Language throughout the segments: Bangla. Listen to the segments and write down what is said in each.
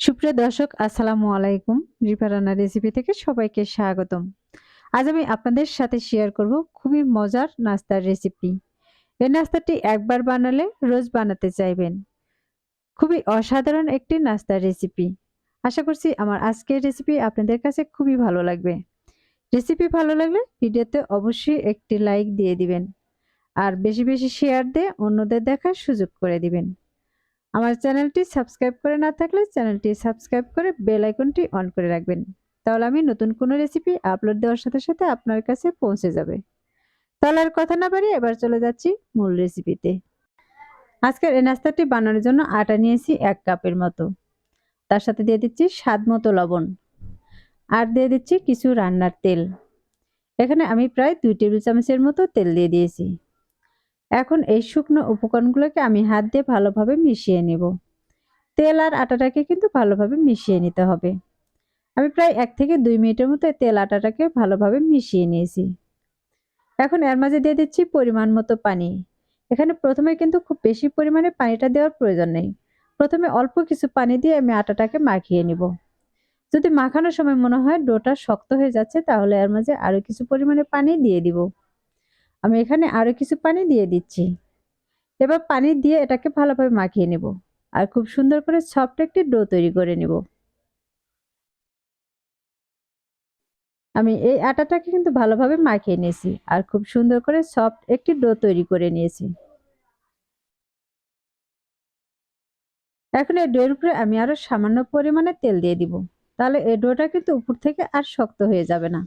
সুপ্রিয় দর্শক, আসসালামু আলাইকুম। রিপা রান্না রেসিপি থেকে সবাইকে স্বাগতম। আজ আমি আপনাদের সাথে শেয়ার করব খুবই মজার নাস্তার রেসিপি এই নাস্তাটি একবার বানালে রোজ বানাতে চাইবেন। খুবই অসাধারণ একটি নাস্তার রেসিপি আশা করছি আমার আজকের রেসিপি আপনাদের কাছে খুবই ভালো লাগবে। রেসিপি ভালো লাগলে ভিডিওতে অবশ্যই একটি লাইক দিয়ে দিবেন। আর বেশি বেশি শেয়ার দিয়ে অন্যদের দেখার সুযোগ করে দিবেন। আমার চ্যানেলটি সাবস্ক্রাইব করে না থাকলে চ্যানেলটি সাবস্ক্রাইব করে বেল আইকনটি অন করে রাখবেন। তাহলে আমি নতুন কোনো রেসিপি আপলোড দেওয়ার সাথে সাথে আপনার কাছে পৌঁছে যাবে। তাহলে আর কথা না বাড়ি এবার চলে যাচ্ছি মূল রেসিপিতে। আজকের এই নাস্তাটি বানানোর জন্য আটা নিয়েছি এক কাপের মতো। তার সাথে দিয়ে দিচ্ছি স্বাদ মতো লবণ। আর দিয়ে দিচ্ছি কিছু রান্নার তেল। এখানে আমি প্রায় দুই টেবিল চামচের মতো তেল দিয়ে দিয়েছি। এখন এই শুকনো উপকরণগুলোকে আমি হাত দিয়ে ভালোভাবে মিশিয়ে নেব। তেল আর আটাটাকে কিন্তু ভালোভাবে মিশিয়ে নিতে হবে। আমি প্রায় এক থেকে দুই মিনিটের মতো তেল আটাটাকে ভালোভাবে মিশিয়ে নিয়েছি। এখন এর মাঝে দিয়ে দিচ্ছি পরিমাণ মতো পানি। এখানে প্রথমে কিন্তু খুব বেশি পরিমাণে পানিটা দেওয়ার প্রয়োজন নেই। প্রথমে অল্প কিছু পানি দিয়ে আমি আটাটাকে মাখিয়ে নিব। যদি মাখানোর সময় মনে হয় ডোটা শক্ত হয়ে যাচ্ছে, তাহলে এর মাঝে আরও কিছু পরিমাণে পানি দিয়ে দিব। আমি এখানে আরও কিছু পানি দিয়ে দিচ্ছি। এবার পানি দিয়ে এটাকে ভালোভাবে মাখিয়ে নেব আর খুব সুন্দর করে সফট একটি ডো তৈরি করে নেব। আমি এই আটাটাকে কিন্তু ভালোভাবে মাখিয়ে নিয়েছি আর খুব সুন্দর করে সফট একটি ডো তৈরি করে নিয়েছি। এখন এই ডোয়ের উপরে আমি আরও সামান্য পরিমাণে তেল দিয়ে দিব। তাহলে এই ডোটা কিন্তু উপর থেকে আর শক্ত হয়ে যাবে না।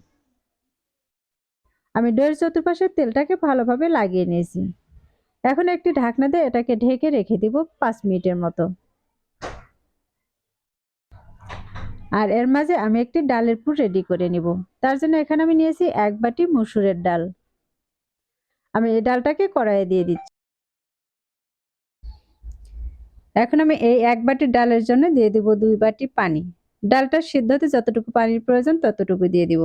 আমি ডোয়ের চতুর্পাশে তেলটাকে ভালোভাবে লাগিয়ে নিয়েছি। এখন একটি ঢাকনা দিয়ে এটাকে ঢেকে রেখে দিব পাঁচ মিনিটের মতো। আর এর মাঝে আমি একটি ডালের পুর রেডি করে নিব। তার জন্য এখানে আমি নিয়েছি এক বাটি মসুরের ডাল। আমি এই ডালটাকে কড়াইয়ে দিয়ে দিচ্ছি। এখন আমি এই এক বাটি ডালের জন্য দিয়ে দিব দুই বাটি পানি। ডালটা সিদ্ধ হতে যতটুকু পানির প্রয়োজন ততটুকু দিয়ে দিব।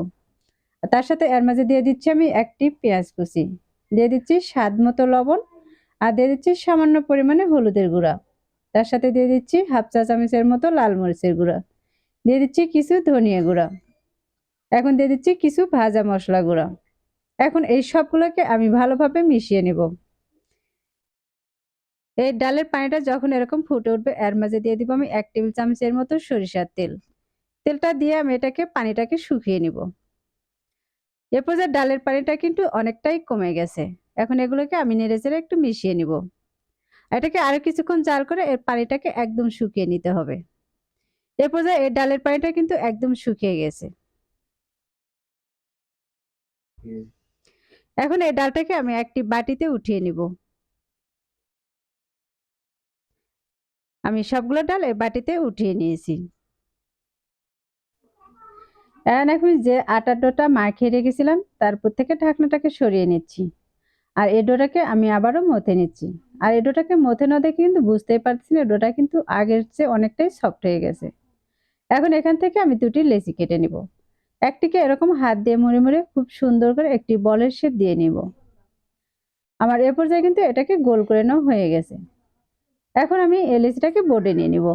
তার সাথে এর মাঝে দিয়ে দিচ্ছি আমি একটি পেঁয়াজ কুচি। দিয়ে দিচ্ছি স্বাদ মতো লবণ আর দিয়ে দিচ্ছি সামান্য পরিমাণে হলুদের গুঁড়া। তার সাথে দিয়ে দিচ্ছি হাফ চা চামচের মতো লাল মরিচের গুঁড়া। দিয়ে দিচ্ছি কিছু ধনিয়া গুঁড়া। এখন দিয়ে দিচ্ছি কিছু ভাজা মশলা গুঁড়া। এখন এই সবগুলোকে আমি ভালোভাবে মিশিয়ে নেব। এই ডালের পানিটা যখন এরকম ফুটে উঠবে, এর মাঝে দিয়ে দিব আমি এক টেবিল চামচের মতো সরিষার তেল। তেলটা দিয়ে আমি এটাকে পানিটাকে শুকিয়ে নিব। এ পর্যায়ে ডালের পানিটা কিন্তু অনেকটাই কমে গেছে। এখন এগুলোকে আমি নেড়ে চেড়ে একটু মিশিয়ে নিব। এটাকে আরও কিছুক্ষণ জাল করে এর পানিটাকে একদম শুকিয়ে নিতে হবে। এরপর পর্যায়ে এর ডালের পানিটা কিন্তু একদম শুকিয়ে গেছে। এখন এই ডালটাকে আমি একটি বাটিতে উঠিয়ে নিব। আমি সবগুলো ডাল এই বাটিতে উঠিয়ে নিয়েছি। এখন এখন যে আটার ডোটা মাখিয়ে রেখেছিলাম, তারপর থেকে ঢাকনাটাকে সরিয়ে নিচ্ছি। আর এই ডোটাকে আমি আবারও মথে নিচ্ছি। আর এই ডোটাকে মথে না দেখে কিন্তু বুঝতেই পারছি না ডোটা কিন্তু আগের চেয়ে অনেকটাই সফট হয়ে গেছে। এখন এখান থেকে আমি দুটি লেচি কেটে নিব। একটিকে এরকম হাত দিয়ে মুড়ে মুড়ে খুব সুন্দর করে একটি বলের শেপ দিয়ে নিব। আমার এ পর্যায়ে কিন্তু এটাকে গোল করে নেওয়া হয়ে গেছে। এখন আমি এই লেচিটাকে বোর্ডে নিয়ে নিব।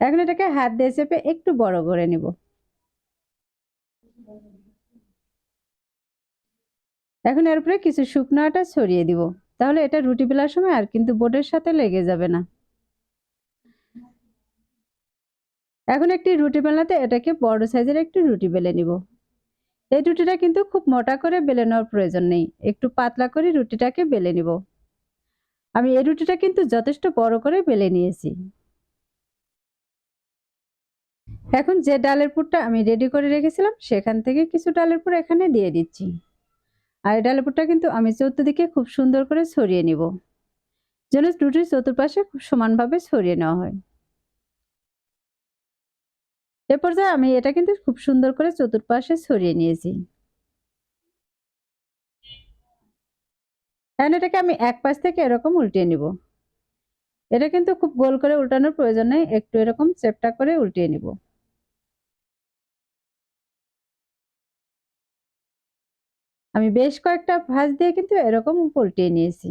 এখন এটাকে হাত দিয়ে চেপে একটু বড় করে নিব। এখন এর উপরে কিছু শুকনো আটা ছড়িয়ে দিব। তাহলে এটা রুটি বেলার সময় আর কিন্তু বোর্ডের সাথে লেগে যাবে না। এখন একটি রুটি বেলাতে এটাকে বড় সাইজের একটি রুটি বেলে নিব। এই রুটিটা কিন্তু খুব মোটা করে বেলে নেওয়ার প্রয়োজন নেই। একটু পাতলা করে রুটিটাকে বেলে নিব। আমি এই রুটিটা কিন্তু যথেষ্ট বড় করে বেলে নিয়েছি। এখন যে ডালের পুরটা আমি রেডি করে রেখেছিলাম, সেখান থেকে কিছু ডালের পুর এখানে দিয়ে দিচ্ছি। আর এই ডালের পুরটা কিন্তু আমি চতুর্দিকে খুব সুন্দর করে ছড়িয়ে নিব। যেন রুটির চতুর্পাশে খুব সমানভাবে ছড়িয়ে নেওয়া হয়। এ পর্যায়ে আমি এটা কিন্তু খুব সুন্দর করে চতুর্পাশে ছড়িয়ে নিয়েছি। এখন এটাকে আমি এক পাশ থেকে এরকম উল্টিয়ে নিব। এটা কিন্তু খুব গোল করে উল্টানোর প্রয়োজন নেই, একটু এরকম চেপটা করে উল্টিয়ে নিব। আমি বেশ কয়েকটা ভাঁজ দিয়ে কিন্তু এরকম উল্টিয়ে নিয়েছি।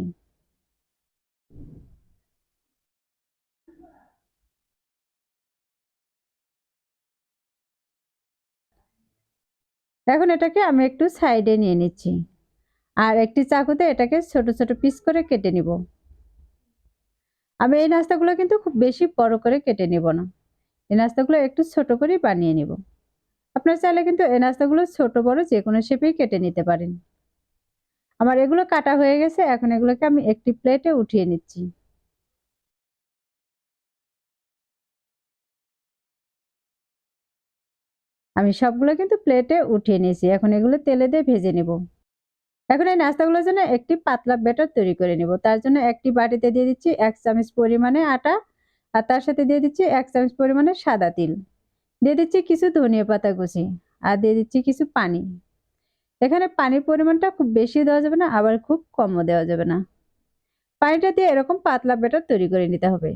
এখন এটাকে আমি একটু সাইডে নিয়ে নিচ্ছি আর একটি চাকুতে এটাকে ছোট ছোট পিস করে কেটে নিব। আমি এই নাস্তাগুলো কিন্তু খুব বেশি বড় করে কেটে নিব না। এই নাস্তাগুলো একটু ছোট করে বানিয়ে নিব। আপনার চাইলে কিন্তু এই নাস্তাগুলো ছোট, বড় যে কোনো শেপেই কেটে নিতে পারেন। আমার এগুলো কাটা হয়ে গেছে, এখন এগুলোকে আমি একটি প্লেটে উঠিয়ে নিচ্ছি। আমি সবগুলো কিন্তু প্লেটে উঠিয়ে নিয়েছি, এখন এগুলো তেলে দিয়ে ভেজে নেব। এখন এই নাস্তাগুলোর জন্য একটি পাতলা ব্যাটার তৈরি করে নেব। তার জন্য একটি বাটিতে দিয়ে দিচ্ছি এক চামচ পরিমাণে আটা, আর তার সাথে দিয়ে দিচ্ছি এক চামচ পরিমাণে সাদা তিল। দিয়ে দিচ্ছি কিছু ধনিয়া পাতা কুচি আর দিয়ে দিচ্ছি কিছু পানি। এখানে পানির পরিমাণটা খুব বেশি দেওয়া যাবে না, আবার খুব কমও দেওয়া যাবে না। পানিটা দিয়ে এরকম পাতলা ব্যাটার তৈরি করে নিতে হবে।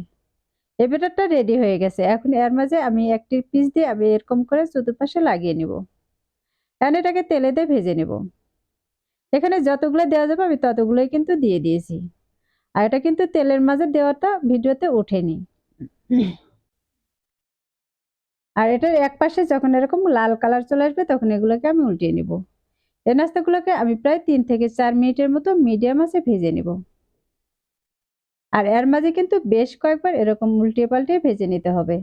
এই ব্যাটারটা রেডি হয়ে গেছে। এখন এর মাঝে আমি একটি পিস দিয়ে আমি এরকম করে চতুর্পাশে লাগিয়ে নিব। এখন এটাকে তেলে দিয়ে ভেজে নেব। এখানে যতগুলো দেওয়া যাবে আমি ততগুলোই কিন্তু দিয়ে দিয়েছি। আর এটা কিন্তু তেলের মাঝে দেওয়াটা ভিডিওতে ওঠেনি। আর এটার এক পাশে যখন এরকম লাল কালার চলে আসবে, তখন এগুলোকে আমি উল্টিয়ে নিব। এই নাস্তাগুলোকে আমি প্রায় তিন থেকে চার মিনিটের মতো মিডিয়াম আছে ভেজে নিব। আর এর মাঝে কিন্তু বেশ কয়েকবার এরকম উল্টিয়ে পাল্টিয়ে ভেজে নিতে হবে।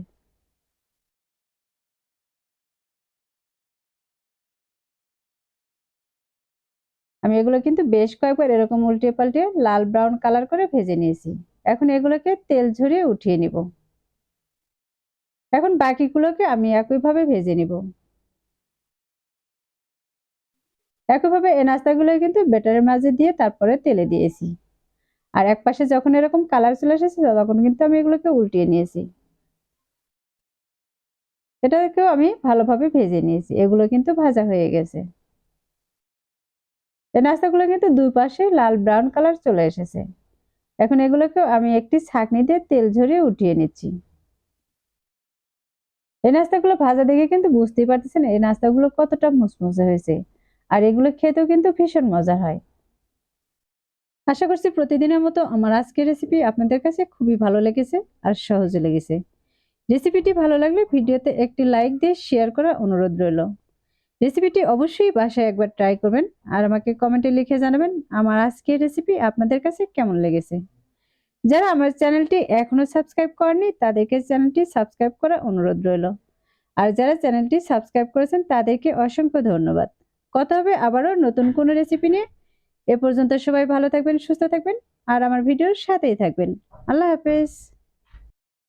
আমি এগুলো কিন্তু বেশ কয়েকবার এরকম উল্টিয়ে পাল্টিয়ে লাল ব্রাউন কালার করে ভেজে নিয়েছি। এখন এগুলোকে তেল ঝরিয়ে উঠিয়ে নিব। এখন বাকিগুলোকে আমি একইভাবে ভেজে নিব। একইভাবে এই নাস্তাগুলো কিন্তু বেটারের মাঝে দিয়ে তারপরে তেলে দিয়েছি। আর এক পাশে যখন এরকম কালার চলে এসেছে, তখন কিন্তু আমি এগুলোকে উল্টিয়ে নিয়েছি। এটাকেও আমি ভালোভাবে ভেজে নিয়েছি। এগুলো কিন্তু ভাজা হয়ে গেছে। এই নাস্তাগুলো কিন্তু দুই পাশে লাল ব্রাউন কালার চলে এসেছে। এখন এগুলোকে আমি একটি ছাঁকনি দিয়ে তেল ঝরিয়ে উঠিয়ে নিচ্ছি। এই নাস্তাগুলো ভাজা দেখে কিন্তু বুঝতেই পারতেছেন এই নাস্তাগুলো কতটা মুসমুসে হয়েছে। আর এগুলো খেতেও কিন্তু ভীষণ মজা হয়। আশা করছি প্রতিদিনের মতো আমার আজকের রেসিপি আপনাদের কাছে খুবই ভালো লেগেছে আর সহজে লেগেছে। রেসিপিটি ভালো লাগলে ভিডিওতে একটি লাইক দিয়ে শেয়ার করার অনুরোধ রইল। রেসিপিটি অবশ্যই বাসায় একবার ট্রাই করবেন আর আমাকে কমেন্টে লিখে জানাবেন আমার আজকের রেসিপি আপনাদের কাছে কেমন লেগেছে। যারা আমার চ্যানেলটি এখনও সাবস্ক্রাইব করেনি, তাদেরকে চ্যানেলটি সাবস্ক্রাইব করার অনুরোধ রইল। আর যারা চ্যানেলটি সাবস্ক্রাইব করেছেন, তাদেরকে অসংখ্য ধন্যবাদ। কথা হবে আবারও নতুন কোনো রেসিপি নিয়ে। এ পর্যন্ত সবাই ভালো থাকবেন, সুস্থ থাকবেন। আর আমার ভিডিওর সাথেই থাকবেন। আল্লাহ হাফেজ।